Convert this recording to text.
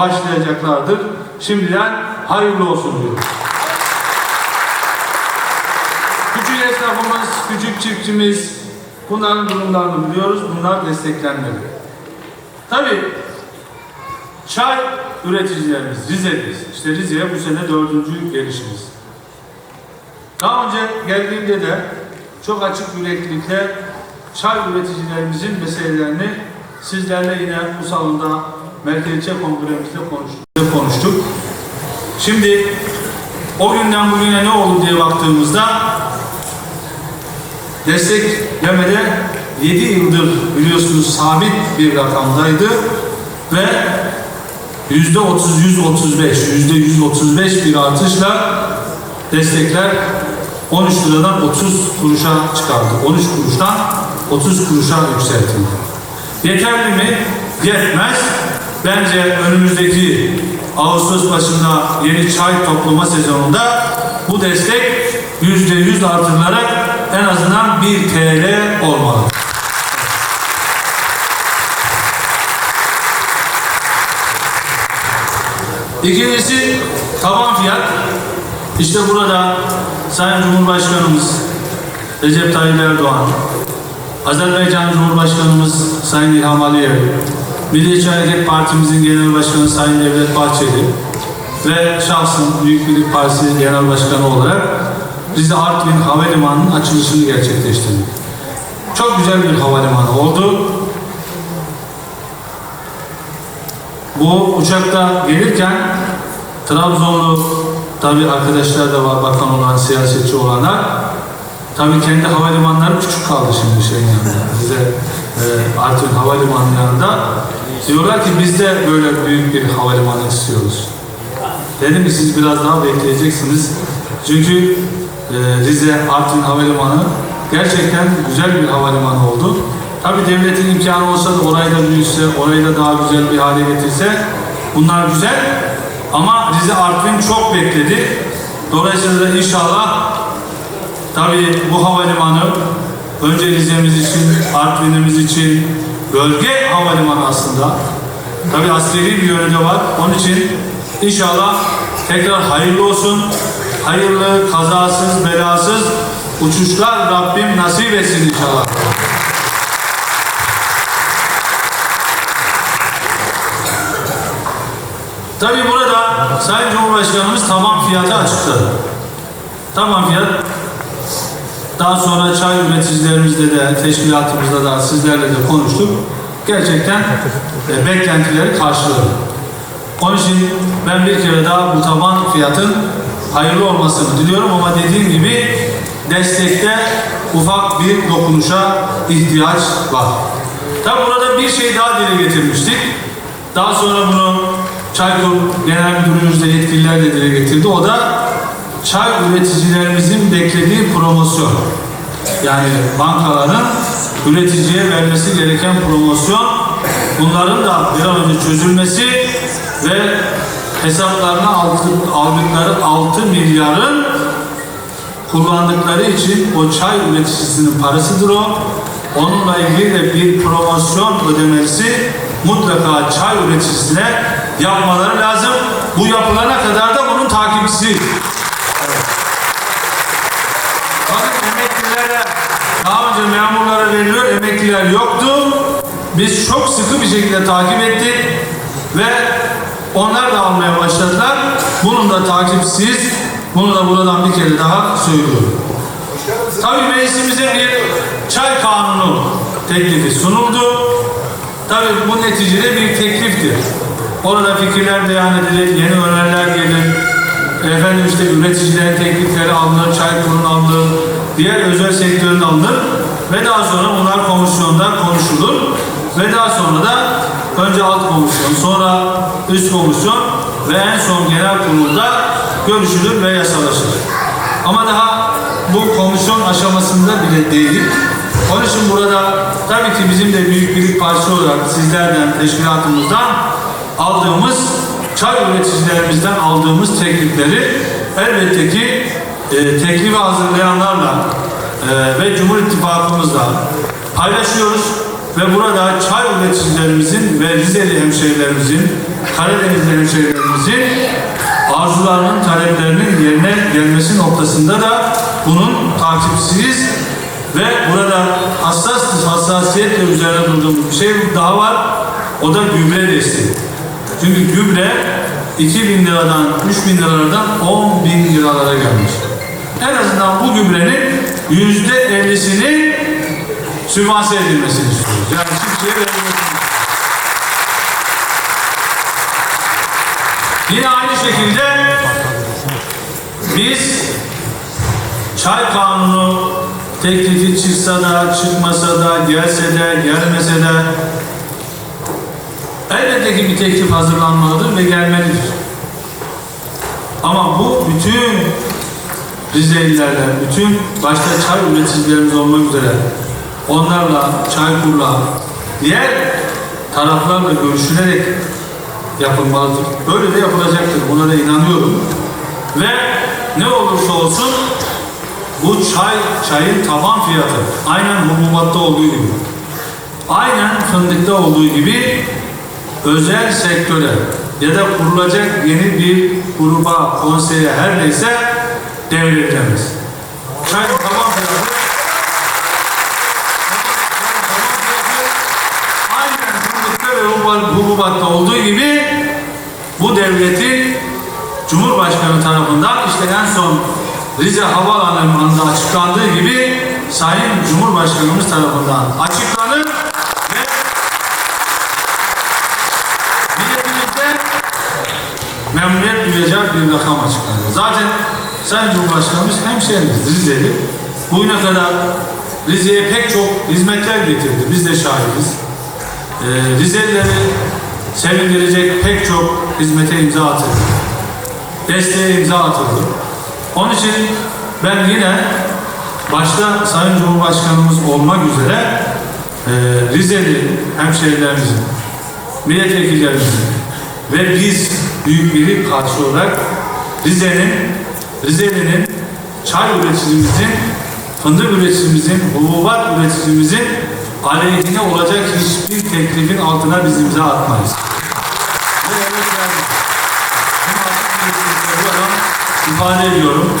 başlayacaklardır. Şimdiden hayırlı olsun diyorum. Küçük esnafımız, küçük çiftçimiz bunların durumlarını biliyoruz. Bunlar desteklenmeli. Tabii çay üreticilerimiz Rize'deyiz. İşte Rize'ye bu sene dördüncü gelişimiz. Daha önce geldiğimde de çok açık yüreklilikle çay üreticilerimizin meselelerini sizlerle yine bu salonda Merkezçe Kongremizde konuştuk. konuştuk. Şimdi o günden bugüne ne oldu diye baktığımızda desteklemede 7 yıldır biliyorsunuz sabit bir rakamdaydı ve yüzde 30 135 yüzde 135 bir artışla destekler 13 liradan 30 kuruşa çıkardı. 13 kuruştan 30 kuruşa yükseltildi. Yeterli mi? Yetmez. Bence önümüzdeki Ağustos başında yeni çay toplama sezonunda bu destek yüzde yüz artırılarak en azından 1 TL olmalı. İkincisi taban fiyat. İşte burada Sayın Cumhurbaşkanımız Recep Tayyip Erdoğan, Azerbaycan Cumhurbaşkanımız Sayın İlham Aliyev, Milliyetçi Hareket Partimizin Genel Başkanı Sayın Devlet Bahçeli ve şahsım Büyük Birlik Partisi Genel Başkanı olarak Rize Artvin Havalimanı'nın açılışını gerçekleştirdik. Çok güzel bir havalimanı oldu. Bu uçakta gelirken Trabzonlu tabi arkadaşlar da var bakan olan, siyasetçi olanlar. Tabi kendi havalimanları küçük kaldı şimdi şeyin yanında. Bize e, Artvin Havalimanı yanında. Diyorlar ki biz de böyle büyük bir havalimanı istiyoruz. Dedim ki siz biraz daha bekleyeceksiniz. Çünkü e, Rize Artvin Havalimanı gerçekten güzel bir havalimanı oldu. Tabi devletin imkanı olsa da orayı da büyütse, orayı da daha güzel bir hale getirse bunlar güzel. Ama Rize Artvin çok bekledi. Dolayısıyla inşallah tabi bu havalimanı önce Rize'miz için, Artvin'imiz için bölge havalimanı aslında. Tabi askeri bir yönü de var. Onun için inşallah tekrar hayırlı olsun. Hayırlı, kazasız, belasız uçuşlar Rabbim nasip etsin inşallah. Tabii burada Sayın Cumhurbaşkanımız taban fiyatı açıkladı. Taban fiyat daha sonra çay üreticilerimizle de teşkilatımızda da sizlerle de konuştuk. Gerçekten e, beklentileri karşıladı. Onun için ben bir kere daha bu taban fiyatın hayırlı olmasını diliyorum ama dediğim gibi destekte ufak bir dokunuşa ihtiyaç var. Tabi burada bir şey daha dile getirmiştik. Daha sonra bunu Çaykur Genel Müdürümüz de yetkililer de dile getirdi. O da çay üreticilerimizin beklediği promosyon. Yani bankaların üreticiye vermesi gereken promosyon bunların da bir an önce çözülmesi ve hesaplarına aldı- aldıkları 6 milyarın kullandıkları için o çay üreticisinin parasıdır o. Onunla ilgili de bir promosyon ödemesi mutlaka çay üreticisine yapmaları lazım. Bu yapılana kadar da bunun takipçisi. Önce memurlara veriliyor, emekliler yoktu. Biz çok sıkı bir şekilde takip ettik ve onlar da almaya başladılar. Bunun da takipsiz, bunu da buradan bir kere daha söylüyorum. Tabii meclisimize bir çay kanunu teklifi sunuldu. Tabii bu neticede bir tekliftir. Orada fikirler beyan edilir, yeni öneriler gelir. Efendim işte üreticilerin teklifleri alınır, çay kurun alınır, diğer özel sektörün alınır ve daha sonra bunlar komisyonda konuşulur ve daha sonra da önce alt komisyon, sonra üst komisyon ve en son genel kurulda görüşülür ve yasalaşır. Ama daha bu komisyon aşamasında bile değil. Onun için burada tabii ki bizim de Büyük Birlik Partisi olarak sizlerden, teşkilatımızdan aldığımız, çay üreticilerimizden aldığımız teklifleri elbette ki e, teklifi hazırlayanlarla e, ve Cumhur İttifakımızla paylaşıyoruz. ve burada çay üreticilerimizin ve Rizeli hemşehrilerimizin, Karadenizli hemşehrilerimizin arzularının, taleplerinin yerine gelmesi noktasında da bunun takipçisiyiz ve burada hassas hassasiyetle üzerine durduğumuz bir şey daha var. O da gübre desteği. Çünkü gübre 2000 liradan, 3000 liradan 10 bin liralara gelmiş. En azından bu gübrenin yüzde ellisini sübvanse edilmesini istiyoruz. Yani çiftçiye verilmesini Yine aynı şekilde biz çay kanunu teklifi çıksa da, çıkmasa da, gelse de, gelmese de elbette ki bir teklif hazırlanmalıdır ve gelmelidir. Ama bu bütün Rizelilerle, bütün başta çay üreticilerimiz olmak üzere onlarla, Çaykur'la, diğer taraflarla görüşülerek yapılmalıdır. Böyle de yapılacaktır. Buna da inanıyorum. Ve ne olursa olsun bu çay, çayın taban fiyatı aynen hububatta olduğu gibi, aynen fındıkta olduğu gibi özel sektöre ya da kurulacak yeni bir gruba, konseye her neyse devrilemez. Çayın taban fiyatı aynen fındıkta ve hububatta olduğu gibi bu devletin Cumhurbaşkanı tarafından işte en son Rize Havaalanı'nda açıklandığı gibi Sayın Cumhurbaşkanımız tarafından açıklanır ve milletimizde memnuniyet duyacak bir rakam açıklanır. Zaten Sayın Cumhurbaşkanımız hemşehrimiz Rizeli. Bugüne kadar Rize'ye pek çok hizmetler getirdi. Biz de şahidiz. Ee, Rizelileri sevindirecek pek çok hizmete imza atıldı. Desteğe imza atıldı. Onun için ben yine başta Sayın Cumhurbaşkanımız olmak üzere e, Rizeli hemşehrilerimizin, milletvekillerimizin ve biz büyük birlik karşı olarak Rize'nin, Rizeli'nin çay üreticimizin, fındık üreticimizin, hububat üreticimizin aleyhine olacak hiçbir teklifin altına biz imza atmayız. İfade ediyorum.